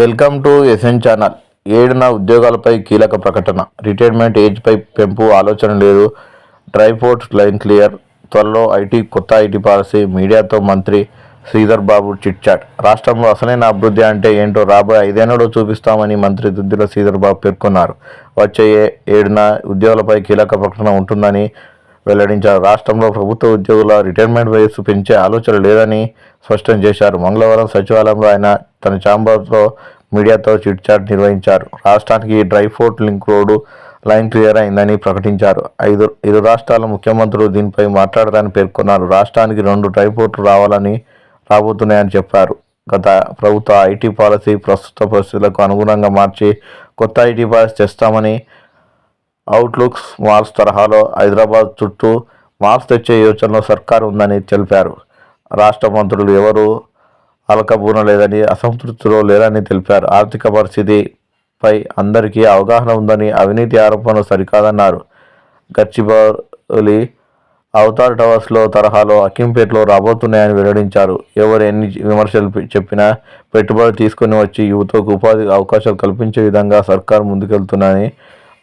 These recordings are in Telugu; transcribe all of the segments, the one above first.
Welcome to SN channel. ఏడున ఉద్యోగాలపై కీలక ప్రకటన. రిటైర్మెంట్ ఏజ్పై పెంపు ఆలోచన లేదు. Dry port line clear. త్వరలో ఐటీ కొత్త ఐటీ పాలసీ మీడియాతో మంత్రి శ్రీధర్ బాబు చిట్చాట్ రాష్ట్రంలో అసలైన అభివృద్ధి అంటే ఏంటో రాబోయే ఐదేళ్ళలో చూపిస్తామని మంత్రి దుద్దిల శ్రీధర్ బాబు పేర్కొన్నారు. వచ్చే ఏడున ఉద్యోగాలపై కీలక ప్రకటన ఉంటుందని వెల్లడించారు. రాష్ట్రంలో ప్రభుత్వ ఉద్యోగుల రిటైర్మెంట్ వయస్సు పెంచే ఆలోచన లేదని స్పష్టం చేశారు. మంగళవారం సచివాలయంలో ఆయన తన ఛాంబర్లో మీడియాతో చిట్చాట్ నిర్వహించారు. రాష్ట్రానికి dry port link road line clear అయిందని ప్రకటించారు. ఐదు ఇరు రాష్ట్రాల ముఖ్యమంత్రులు దీనిపై మాట్లాడతారని పేర్కొన్నారు. రాష్ట్రానికి రెండు డ్రై ఫోర్ట్లు రావాలని రాబోతున్నాయని చెప్పారు. గత ప్రభుత్వ ఐటీ పాలసీ ప్రస్తుత పరిస్థితులకు అనుగుణంగా మార్చి కొత్త ఐటీ పాలసీ తెస్తామని అవుట్లుక్స్ మాల్స్ తరహాలో హైదరాబాద్ చుట్టూ మాల్స్ తెచ్చే యోచనలో సర్కారు ఉందని తెలిపారు. రాష్ట్ర మంత్రులు ఎవరు? అలకబూన లేదని అసంతృప్తిలో లేరని తెలిపారు. ఆర్థిక పరిస్థితిపై అందరికీ అవగాహన ఉందని అవినీతి ఆరోపణలు సరికాదన్నారు. గచ్చిబౌలి అవతార్ టవర్స్లో తరహాలో అకింపేటలో రాబోతున్నాయని వెల్లడించారు. ఎవరు ఎన్ని విమర్శలు చెప్పినా పెట్టుబడి తీసుకుని వచ్చి యువతకు ఉపాధి అవకాశాలు కల్పించే విధంగా సర్కారు ముందుకెళ్తుందని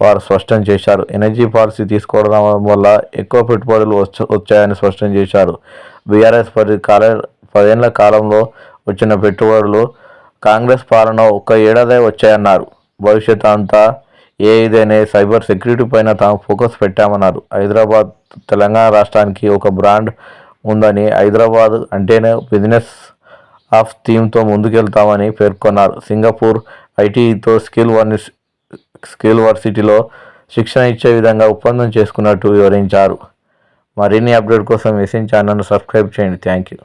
వారు స్పష్టం చేశారు. ఎనర్జీ పాలసీ తీసుకోవడం వల్ల ఎక్కువ పెట్టుబడులు వచ్చ- వచ్చాయని స్పష్టం చేశారు. బీఆర్ఎస్ పది కాల పదేళ్ళ కాలంలో వచ్చిన పెట్టుబడులు కాంగ్రెస్ పాలన ఒక్క ఏడాదే వచ్చాయన్నారు. భవిష్యత్ అంతా ఏ సైబర్ సెక్యూరిటీ పైన తాము ఫోకస్ పెట్టామన్నారు. హైదరాబాద్ తెలంగాణ రాష్ట్రానికి ఒక బ్రాండ్ ఉందని హైదరాబాద్ అంటేనే బిజినెస్ ఆఫ్ థీమ్తో ముందుకెళ్తామని పేర్కొన్నారు. సింగపూర్ ఐటీతో స్కిల్ వన్ స్కిల్ వర్సిటీలో శిక్షణ ఇచ్చే విధంగా ఒప్పందం చేసుకున్నట్టు వివరించారు. మరిన్ని అప్డేట్ కోసం ఎస్ఎన్ ఛానల్ను సబ్స్క్రైబ్ చేయండి. Thank you.